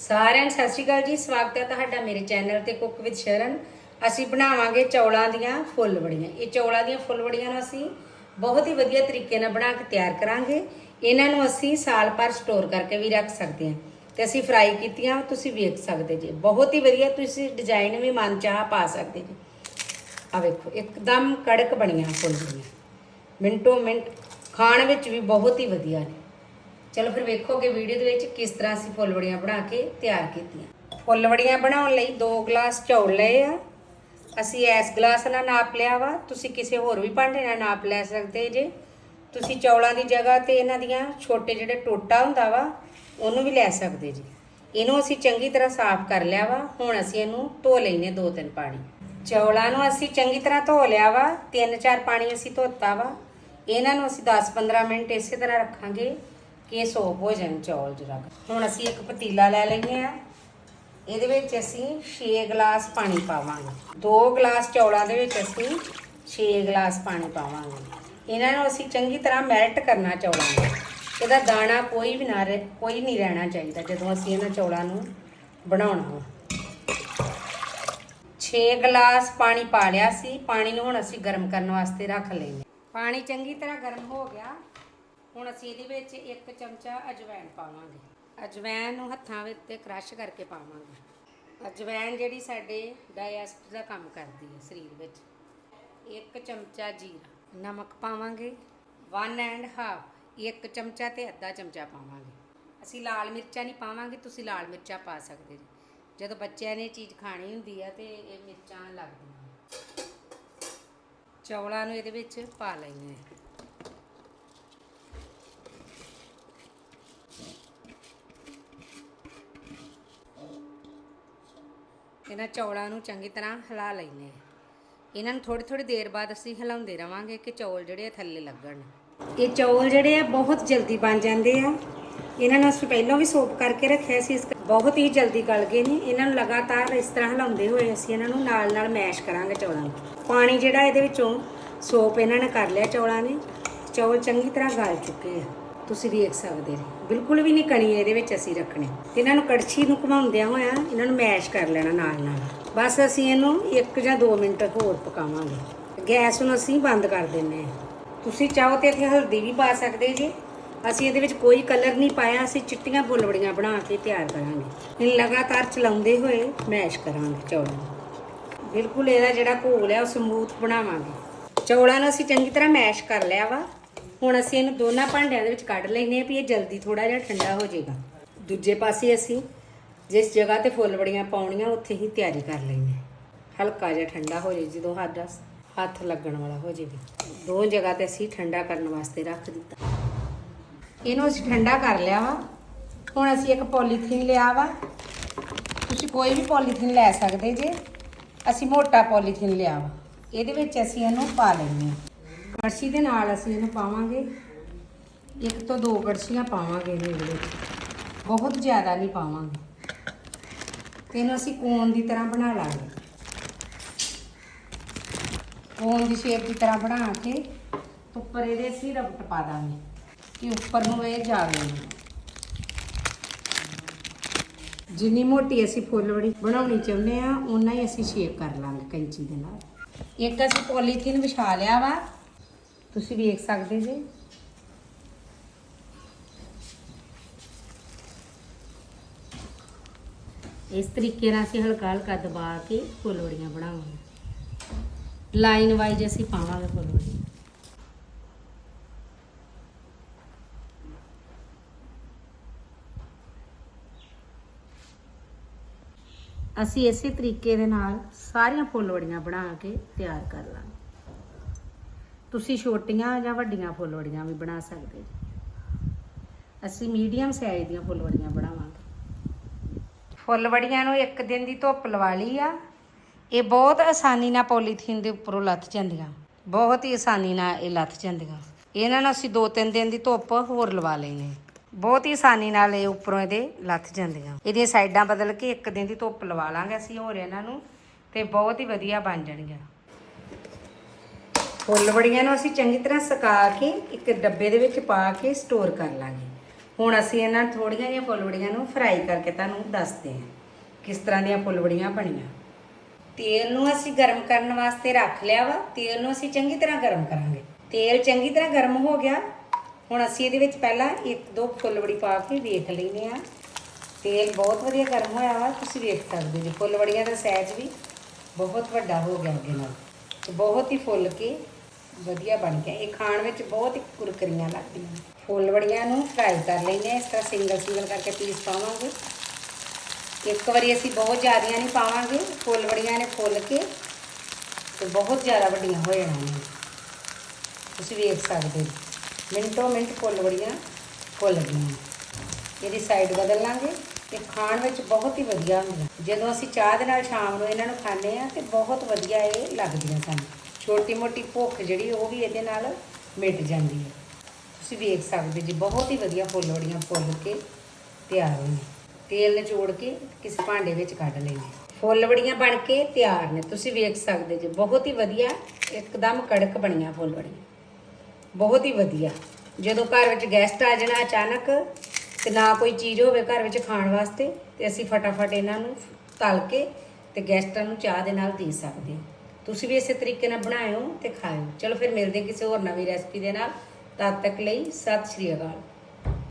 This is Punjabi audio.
ਸਾਰਿਆਂ ਨੂੰ ਸਤਿ ਸ਼੍ਰੀ ਅਕਾਲ ਜੀ, ਸਵਾਗਤ ਹੈ ਤੁਹਾਡਾ ਮੇਰੇ ਚੈਨਲ ਤੇ ਕੁੱਕ ਵਿਦ ਸ਼ਰਨ। ਅਸੀਂ ਬਣਾਵਾਂਗੇ ਚੌਲਾਂ ਦੀਆਂ ਫੁੱਲ ਬੜੀਆਂ ਇਹ ਚੌਲਾਂ ਦੀਆਂ ਫੁੱਲ ਬੜੀਆਂ ਨੂੰ ਅਸੀਂ ਬਹੁਤ ਹੀ ਵਧੀਆ ਤਰੀਕੇ ਨਾਲ ਬਣਾ ਕੇ ਤਿਆਰ ਕਰਾਂਗੇ। ਇਹਨਾਂ ਨੂੰ ਅਸੀਂ ਸਾਲ ਭਰ ਸਟੋਰ ਕਰਕੇ ਵੀ ਰੱਖ ਸਕਦੇ ਹਾਂ। ਤੇ ਅਸੀਂ ਫਰਾਈ ਕੀਤੀਆਂ, ਤੁਸੀਂ ਵੇਖ ਸਕਦੇ ਜੀ। ਬਹੁਤ ਹੀ ਵਧੀਆ ਤੁਸੀਂ ਡਿਜ਼ਾਈਨ ਵੀ ਮਨ ਚਾਹ ਪਾ ਸਕਦੇ ਜੀ। ਆ ਵੇਖੋ, ਇੱਕਦਮ ਕੜਕ ਬਣੀਆਂ ਫੁੱਲ ਬੜੀਆਂ ਮਿੰਟੋ ਮਿੰਟ ਖਾਣ ਵਿੱਚ ਵੀ ਬਹੁਤ ਹੀ ਵਧੀਆ ਨੇ। ਚਲੋ ਫਿਰ ਵੇਖੋਗੇ ਵੀਡੀਓ ਦੇ ਵਿੱਚ ਕਿਸ ਤਰ੍ਹਾਂ ਅਸੀਂ ਫੁੱਲਵੜੀਆਂ ਬਣਾ ਕੇ ਤਿਆਰ ਕੀਤੀਆਂ। ਫੁੱਲਵੜੀਆਂ ਬਣਾਉਣ ਲਈ 2 ਗਲਾਸ ਚੌਲ ਲਏ ਆ। ਅਸੀਂ ਇਸ ਗਲਾਸ ਨਾਲ ਨਾਪ ਲਿਆ ਵਾ। ਤੁਸੀਂ ਕਿਸੇ ਹੋਰ ਵੀ ਭਾਂਡੇ ਨਾਲ ਨਾਪ ਲੈ ਸਕਦੇ ਜੇ। ਤੁਸੀਂ ਚੌਲਾਂ ਦੀ ਜਗ੍ਹਾ ਤੇ ਇਹਨਾਂ ਦੀਆਂ ਛੋਟੇ ਜਿਹੜੇ ਟੋਟਾ ਹੁੰਦਾ ਵਾ, ਉਹਨੂੰ ਵੀ ਲੈ ਸਕਦੇ ਜੀ। ਇਹਨੂੰ ਅਸੀਂ ਚੰਗੀ ਤਰ੍ਹਾਂ ਸਾਫ਼ ਕਰ ਲਿਆ ਵਾ। ਹੁਣ ਅਸੀਂ ਇਹਨੂੰ ਧੋ ਲੈਨੇ ਦੋ ਤਿੰਨ ਪਾਣੀ। ਚੌਲਾਂ ਨੂੰ ਅਸੀਂ ਚੰਗੀ ਤਰ੍ਹਾਂ ਧੋ ਲਿਆ ਵਾ। ਤਿੰਨ ਚਾਰ ਪਾਣੀ ਅਸੀਂ ਧੋਤਾ ਵਾ। ਇਹਨਾਂ ਨੂੰ ਅਸੀਂ 10-15 ਮਿੰਟ ਇਸੇ ਤਰ੍ਹਾਂ ਰੱਖਾਂਗੇ। ਕਿ ਇਹ ਸੋਪ ਹੋ ਜਾਣ ਚੌਲ ਜਰਾ ਹੁਣ ਅਸੀਂ ਇੱਕ ਪਤੀਲਾ ਲੈ ਲੈਂਦੇ ਆ। ਇਹਦੇ ਵਿੱਚ ਅਸੀਂ 6 ਗਲਾਸ ਪਾਣੀ ਪਾਵਾਂਗੇ। 2 ਗਲਾਸ ਚੌਲਾਂ ਦੇ ਵਿੱਚ ਅਸੀਂ 6 ਗਲਾਸ ਪਾਣੀ ਪਾਵਾਂਗੇ। ਇਹਨਾਂ ਨੂੰ ਅਸੀਂ ਚੰਗੀ ਤਰ੍ਹਾਂ ਮੈਲਟ ਕਰਨਾ ਚੌਲਾਂ ਨੂੰ। ਇਹਦਾ ਦਾਣਾ ਕੋਈ ਵੀ ਨਾ ਰਹਿ, ਕੋਈ ਨਹੀਂ ਰਹਿਣਾ ਚਾਹੀਦਾ ਜਦੋਂ ਅਸੀਂ ਇਹਨਾਂ ਚੌਲਾਂ ਨੂੰ ਬਣਾਉਣਾ ਵਾ 6 ਗਲਾਸ ਪਾਣੀ ਪਾ ਲਿਆ ਸੀ। ਪਾਣੀ ਨੂੰ ਹੁਣ ਅਸੀਂ ਗਰਮ ਕਰਨ ਵਾਸਤੇ ਰੱਖ ਲੈਂਦੇ ਪਾਣੀ ਚੰਗੀ ਤਰ੍ਹਾਂ ਗਰਮ ਹੋ ਗਿਆ। ਹੁਣ ਅਸੀਂ ਇਹਦੇ ਵਿੱਚ ਇੱਕ ਚਮਚਾ ਅਜਵਾਇਣ ਪਾਵਾਂਗੇ। ਅਜਵਾਇਣ ਨੂੰ ਹੱਥਾਂ ਵਿੱਚ ਤੇ ਕ੍ਰਸ਼ ਕਰਕੇ ਪਾਵਾਂਗੇ। ਅਜਵਾਇਣ ਜਿਹੜੀ ਸਾਡੇ ਡਾਇਜੈਸਟ ਦਾ ਕੰਮ ਕਰਦੀ ਹੈ ਸਰੀਰ ਵਿੱਚ। ਇੱਕ ਚਮਚਾ ਜੀਰਾ, ਨਮਕ ਪਾਵਾਂਗੇ। 1 ਐਂਡ ਹਾਫ ਇੱਕ ਚਮਚਾ ਤੇ ਅੱਧਾ ਚਮਚਾ ਪਾਵਾਂਗੇ। ਅਸੀਂ ਲਾਲ ਮਿਰਚਾਂ ਨਹੀਂ ਪਾਵਾਂਗੇ, ਤੁਸੀਂ ਲਾਲ ਮਿਰਚਾਂ ਪਾ ਸਕਦੇ ਜੀ। ਜਦੋਂ ਬੱਚਿਆਂ ਨੇ ਇਹ ਚੀਜ਼ ਖਾਣੀ ਹੁੰਦੀ ਹੈ ਤੇ ਇਹ ਮਿਰਚਾਂ ਲੱਗਦੀਆਂ। ਚੌਲਾਂ ਨੂੰ ਇਹਦੇ ਵਿੱਚ ਪਾ ਲੈਣੇ ਇਹਨਾਂ ਚੌਲਾਂ ਨੂੰ ਚੰਗੀ ਤਰ੍ਹਾਂ ਹਿਲਾ ਲੈਣੇ ਇਹਨਾਂ ਨੂੰ ਥੋੜੀ ਥੋੜੀ ਦੇਰ ਬਾਅਦ ਅਸੀਂ ਹਿਲਾਉਂਦੇ ਰਵਾਂਗੇ ਕਿ ਚੌਲ ਜਿਹੜੇ ਆ ਥੱਲੇ ਲੱਗਣ। ਇਹ ਚੌਲ ਜਿਹੜੇ ਆ ਬਹੁਤ ਜਲਦੀ ਬਣ ਜਾਂਦੇ ਆ। ਇਹਨਾਂ ਨੂੰ ਅਸੀਂ ਪਹਿਲਾਂ ਵੀ ਸੋਪ ਕਰਕੇ ਰੱਖਿਆ ਸੀ, ਇਸ ਕਰ- ਬਹੁਤ ਹੀ ਜਲਦੀ ਗਲ ਗਏ ਨੇ। ਇਹਨਾਂ ਨੂੰ ਲਗਾਤਾਰ ਇਸ ਤਰ੍ਹਾਂ ਹਿਲਾਉਂਦੇ ਹੋਏ ਅਸੀਂ ਇਹਨਾਂ ਨੂੰ ਨਾਲ ਨਾਲ ਮੈਸ਼ ਕਰਾਂਗੇ ਚੌਲਾਂ ਨੂੰ। ਪਾਣੀ ਜਿਹੜਾ ਇਹਦੇ ਵਿੱਚੋਂ ਸੋਪ ਇਹਨਾਂ ਨੇ ਕਰ ਲਿਆ ਚੌਲਾਂ ਨੇ। ਚੌਲ ਚੰਗੀ ਤਰ੍ਹਾਂ ਗਲ ਚੁੱਕੇ ਆ। ਤੁਸੀਂ ਵੇਖ ਸਕਦੇ ਨੇ। ਬਿਲਕੁਲ ਵੀ ਨਹੀਂ ਕਣੀ ਇਹਦੇ ਵਿੱਚ ਅਸੀਂ ਰੱਖਣੇ। ਤੇ ਇਹਨਾਂ ਨੂੰ ਕੜਛੀ ਨੂੰ ਘੁਮਾਉਂਦਿਆਂ ਹੋਇਆਂ ਇਹਨਾਂ ਨੂੰ ਮੈਸ਼ ਕਰ ਲੈਣਾ ਨਾਲ ਨਾਲ ਬਸ ਅਸੀਂ ਇਹਨੂੰ 1 ਜਾਂ 2 ਮਿੰਟ ਹੋਰ ਪਕਾਵਾਂਗੇ। ਗੈਸ ਨੂੰ ਅਸੀਂ ਬੰਦ ਕਰ ਦਿੰਨੇ ਆ ਤੁਸੀਂ ਚਾਹੋ ਤੇ ਇੱਥੇ ਹਲਦੀ ਵੀ ਪਾ ਸਕਦੇ ਜੀ। ਅਸੀਂ ਇਹਦੇ ਵਿੱਚ ਕੋਈ ਕਲਰ ਨਹੀਂ ਪਾਇਆ, ਅਸੀਂ ਚਿੱਟੀਆਂ ਬੁਲਬੜੀਆਂ ਬਣਾ ਕੇ ਤਿਆਰ ਕਰਾਂਗੇ। ਇਹਨੂੰ ਲਗਾਤਾਰ ਚਲਾਉਂਦੇ ਹੋਏ ਮੈਸ਼ ਕਰਾਂਗੇ ਚੌਲਾਂ ਨੂੰ। ਬਿਲਕੁਲ ਇਹਦਾ ਜਿਹੜਾ ਘੋਲ ਹੈ, ਉਹ ਸਮੂਥ ਬਣਾਵਾਂਗੇ। ਚੌਲਾਂ ਨੂੰ ਅਸੀਂ ਚੰਗੀ ਤਰ੍ਹਾਂ ਮੈਸ਼ ਕਰ ਲਿਆ ਵਾ। ਹੁਣ ਅਸੀਂ ਇਹਨੂੰ ਦੋਨਾਂ ਭਾਂਡਿਆਂ ਦੇ ਵਿੱਚ ਕੱਢ ਲੈਨੇ ਆ ਵੀ ਇਹ ਜਲਦੀ ਥੋੜਾ ਜਿਹਾ ਠੰਡਾ ਹੋ ਜਾਏਗਾ। ਦੂਜੇ ਪਾਸੇ ਅਸੀਂ ਜਿਸ ਜਗ੍ਹਾ ਤੇ ਫੁੱਲ ਬੜੀਆਂ ਪਾਉਣੀਆਂ, ਉੱਥੇ ਹੀ ਤਿਆਰੀ ਕਰ ਲੈਨੇ ਹਲਕਾ ਜਿਹਾ ਠੰਡਾ ਹੋ ਜਾਏ, ਜਦੋਂ ਸਾਡਾ ਹੱਥ ਲੱਗਣ ਵਾਲਾ ਹੋ ਜਾਵੇ ਦੋ ਜਗ੍ਹਾ ਤੇ ਅਸੀਂ ਠੰਡਾ ਕਰਨ ਵਾਸਤੇ ਰੱਖ ਦਿੱਤਾ। ਇਹਨੂੰ ਅਸੀਂ ਠੰਡਾ ਕਰ ਲਿਆ ਵਾ। ਹੁਣ ਅਸੀਂ ਇੱਕ ਪੋਲੀਥੀਨ ਲਿਆ ਵਾ। ਤੁਸੀਂ ਕੋਈ ਵੀ ਪੋਲੀਥੀਨ ਲੈ ਸਕਦੇ ਜੇ। ਅਸੀਂ ਮੋਟਾ ਪੋਲੀਥੀਨ ਲਿਆ ਵਾ। ਇਹਦੇ ਵਿੱਚ ਅਸੀਂ ਇਹਨੂੰ ਪਾ ਲੈਂਦੇ ਹਾਂ। ਕੜਛੀ ਦੇ ਨਾਲ ਅਸੀਂ ਇਹਨੂੰ ਪਾਵਾਂਗੇ। ਇੱਕ ਤੋਂ ਦੋ ਕੜਛੀਆਂ ਪਾਵਾਂਗੇ ਇਹਦੇ ਵਿੱਚ। ਬਹੁਤ ਜ਼ਿਆਦਾ ਨਹੀਂ ਪਾਵਾਂਗੇ। ਤੇ ਇਹਨੂੰ ਅਸੀਂ ਕੋਨ ਦੀ ਤਰ੍ਹਾਂ ਬਣਾ ਲਾਂਗੇ। ਕੋਨ ਦੀ ਸ਼ੇਪ ਦੀ ਤਰ੍ਹਾਂ ਬਣਾ ਕੇ ਉੱਪਰ ਇਹਦੇ ਅਸੀਂ ਰਬਟ ਪਾ ਦਾਂਗੇ ਕਿ ਉੱਪਰ ਨੂੰ ਇਹ ਜਾਵੇ ਜਿੰਨੀ ਮੋਟੀ ਅਸੀਂ ਫੁੱਲਵੜੀ ਬਣਾਉਣੀ ਚਾਹੁੰਦੇ ਆ ਉਨਾ ਹੀ ਅਸੀਂ ਸ਼ੇਪ ਕਰ ਲਾਂਗੇ ਕੈਂਚੀ ਦੇ ਨਾਲ। ਇੱਕ ਅਸੀਂ ਪੋਲੀਥੀਨ ਵਿਛਾ ਲਿਆ ਵਾ। ਤੁਸੀਂ ਵੇਖ ਸਕਦੇ ਜੇ। ਇਸ ਤਰੀਕੇ ਨਾਲ ਅਸੀਂ ਹਲਕਾ ਹਲਕਾ ਦਬਾ ਕੇ ਫੁੱਲਵੜੀਆਂ ਬਣਾਵਾਂਗੇ। ਲਾਈਨ ਵਾਈਜ਼ ਅਸੀਂ ਪਾਵਾਂਗੇ ਫੁੱਲਵੜੀ ਅਸੀਂ ਇਸੇ ਤਰੀਕੇ ਦੇ ਨਾਲ ਸਾਰੀਆਂ ਫੁੱਲਵੜੀਆਂ ਬਣਾ ਕੇ ਤਿਆਰ ਕਰ ਲਾਂਗੇ। ਤੁਸੀਂ ਛੋਟੀਆਂ ਜਾਂ ਵੱਡੀਆਂ ਫੁੱਲਵੜੀਆਂ ਵੀ ਬਣਾ ਸਕਦੇ ਜੀ। ਅਸੀਂ ਮੀਡੀਅਮ ਸਾਈਜ਼ ਦੀਆਂ ਫੁੱਲਵੜੀਆਂ ਬਣਾਵਾਂਗੇ। ਫੁੱਲਵੜੀਆਂ ਨੂੰ ਇੱਕ ਦਿਨ ਦੀ ਧੁੱਪ ਲਵਾ ਲਈ ਆ। ਇਹ ਬਹੁਤ ਆਸਾਨੀ ਨਾਲ ਪੋਲੀਥੀਨ ਦੇ ਉੱਪਰੋਂ ਲੱਥ ਜਾਂਦੀਆਂ। ਬਹੁਤ ਹੀ ਆਸਾਨੀ ਨਾਲ ਇਹ ਲੱਥ ਜਾਂਦੀਆਂ। ਇਹਨਾਂ ਨੂੰ ਅਸੀਂ ਦੋ ਤਿੰਨ ਦਿਨ ਦੀ ਧੁੱਪ ਹੋਰ ਲਵਾ ਲੈਨੇ ਬਹੁਤ ਹੀ ਆਸਾਨੀ ਨਾਲ ਇਹ ਉੱਪਰੋਂ ਇਹਦੇ ਲੱਥ ਜਾਂਦੀਆਂ। ਇਹਦੀਆਂ ਸਾਈਡਾਂ ਬਦਲ ਕੇ ਇੱਕ ਦਿਨ ਦੀ ਧੁੱਪ ਲਵਾ ਲਾਂਗੇ ਅਸੀਂ ਹੋਰ ਇਹਨਾਂ ਨੂੰ ਤੇ ਬਹੁਤ ਹੀ ਵਧੀਆ ਬਣ ਜਾਣਗੀਆਂ। ਫੁੱਲ ਬੜੀਆਂ ਨੂੰ ਅਸੀਂ ਚੰਗੀ ਤਰ੍ਹਾਂ ਸੁਕਾ ਕੇ ਇੱਕ ਡੱਬੇ ਦੇ ਵਿੱਚ ਪਾ ਕੇ ਸਟੋਰ ਕਰ ਲਾਂਗੇ। ਹੁਣ ਅਸੀਂ ਇਹਨਾਂ ਥੋੜੀਆਂ ਜਿਹੀਆਂ ਫੁੱਲਵੜੀਆਂ ਨੂੰ ਫਰਾਈ ਕਰਕੇ ਤੁਹਾਨੂੰ ਦੱਸਦੇ ਹਾਂ ਕਿਸ ਤਰ੍ਹਾਂ ਦੀਆਂ ਫੁੱਲਵੜੀਆਂ ਬਣੀਆਂ। ਤੇਲ ਨੂੰ ਅਸੀਂ ਗਰਮ ਕਰਨ ਵਾਸਤੇ ਰੱਖ ਲਿਆ ਵਾ। ਤੇਲ ਨੂੰ ਅਸੀਂ ਚੰਗੀ ਤਰ੍ਹਾਂ ਗਰਮ ਕਰਾਂਗੇ। ਤੇਲ ਚੰਗੀ ਤਰ੍ਹਾਂ ਗਰਮ ਹੋ ਗਿਆ। ਹੁਣ ਅਸੀਂ ਇਹਦੇ ਵਿੱਚ ਪਹਿਲਾਂ ਇੱਕ ਦੋ ਫੁੱਲਵੜੀ ਪਾ ਕੇ ਵੇਖ ਲੈਨੇ ਆ ਤੇਲ ਬਹੁਤ ਵਧੀਆ ਗਰਮ ਹੋਇਆ ਵਾ। ਤੁਸੀਂ ਵੇਖ ਸਕਦੇ ਜੀ ਫੁੱਲਵੜੀਆਂ ਦਾ ਸਾਈਜ਼ ਵੀ ਬਹੁਤ ਵੱਡਾ ਹੋ ਗਿਆ ਅੱਗੇ ਨਾਲ। ਬਹੁਤ ਹੀ ਫੁੱਲ ਕੇ ਵਧੀਆ ਬਣ ਗਿਆ ਇਹ ਖਾਣ ਵਿੱਚ ਬਹੁਤ ਹੀ ਕੁਰਕਰੀਆਂ ਲੱਗਦੀਆਂ। ਨੇ ਫੁੱਲਵੜੀਆਂ ਨੂੰ ਫਰਾਈ ਕਰ ਲੈਂਦੇ ਆ ਇਸ ਤਰ੍ਹਾਂ ਸਿੰਗਲ ਸਿੰਗਲ ਕਰਕੇ ਪੀਸ ਪਾਵਾਂਗੇ। ਇੱਕ ਵਾਰੀ ਅਸੀਂ ਬਹੁਤ ਜ਼ਿਆਦੀਆਂ ਨਹੀਂ ਪਾਵਾਂਗੇ। ਫੁੱਲਵੜੀਆਂ ਨੇ ਫੁੱਲ ਕੇ ਤੇ ਬਹੁਤ ਜ਼ਿਆਦਾ ਵੱਡੀਆਂ ਹੋ ਜਾਣੀਆਂ ਤੁਸੀਂ ਵੇਖ ਸਕਦੇ ਹੋ। ਮਿੰਟੋ ਮਿੰਟ ਫੁੱਲਵੜੀਆਂ ਫੁੱਲ ਗਈਆਂ। ਇਹਦੀ ਸਾਈਡ ਬਦਲ ਲਾਂਗੇ। ਇਹ ਖਾਣ ਵਿੱਚ ਬਹੁਤ ਹੀ ਵਧੀਆ ਹੁੰਦਾ। ਜਦੋਂ ਅਸੀਂ ਚਾਹ ਦੇ ਨਾਲ ਸ਼ਾਮ ਨੂੰ ਇਹਨਾਂ ਨੂੰ ਖਾਂਦੇ ਆ ਤੇ ਬਹੁਤ ਵਧੀਆ ਇਹ ਲੱਗਦੀਆਂ ਸਾਨੂੰ। ਛੋਟੀ ਮੋਟੀ ਭੁੱਖ ਜਿਹੜੀ ਉਹ ਵੀ ਇਹਦੇ ਨਾਲ ਮਿਟ ਜਾਂਦੀ ਹੈ। ਤੁਸੀਂ ਵੇਖ ਸਕਦੇ ਜੀ ਬਹੁਤ ਹੀ ਵਧੀਆ ਫੁੱਲਵੜੀਆਂ ਫੁੱਲ ਕੇ ਤਿਆਰ ਹੋਈਆਂ ਤੇਲ ਨਿਚੋੜ ਕੇ ਕਿਸੇ ਭਾਂਡੇ ਵਿੱਚ ਕੱਢ ਲੈਣੇ ਫੁੱਲਵੜੀਆਂ ਬਣ ਕੇ ਤਿਆਰ ਨੇ। ਤੁਸੀਂ ਵੇਖ ਸਕਦੇ ਜੀ ਬਹੁਤ ਹੀ ਵਧੀਆ ਇੱਕਦਮ ਕੜਕ ਬਣੀਆਂ ਫੁੱਲਵੜੀਆਂ ਬਹੁਤ ਹੀ ਵਧੀਆ। ਜਦੋਂ ਘਰ ਵਿੱਚ ਗੈਸਟ ਆ ਜਾਣਾ ਅਚਾਨਕ ਤੇ ਨਾ ਕੋਈ ਚੀਜ਼ ਹੋਵੇ ਘਰ ਵਿੱਚ ਖਾਣ ਵਾਸਤੇ, ਤੇ ਅਸੀਂ ਫਟਾਫਟ ਇਹਨਾਂ ਨੂੰ ਤਲ ਕੇ ਤੇ ਗੈਸਟਾਂ ਨੂੰ ਚਾਹ ਦੇ ਨਾਲ ਦੇ ਸਕਦੇ ਤੁਸੀਂ ਵੀ ਇਸੇ ਤਰੀਕੇ ਨਾਲ ਬਣਾਇਓ ਤੇ ਖਾਇਓ। ਚਲੋ ਫਿਰ ਮਿਲਦੇ ਕਿਸੇ ਹੋਰ ਨਵੀਂ ਰੈਸਪੀ ਦੇ ਨਾਲ। ਤਦ ਤੱਕ ਲਈ ਸਤਿ ਸ਼੍ਰੀ ਅਕਾਲ।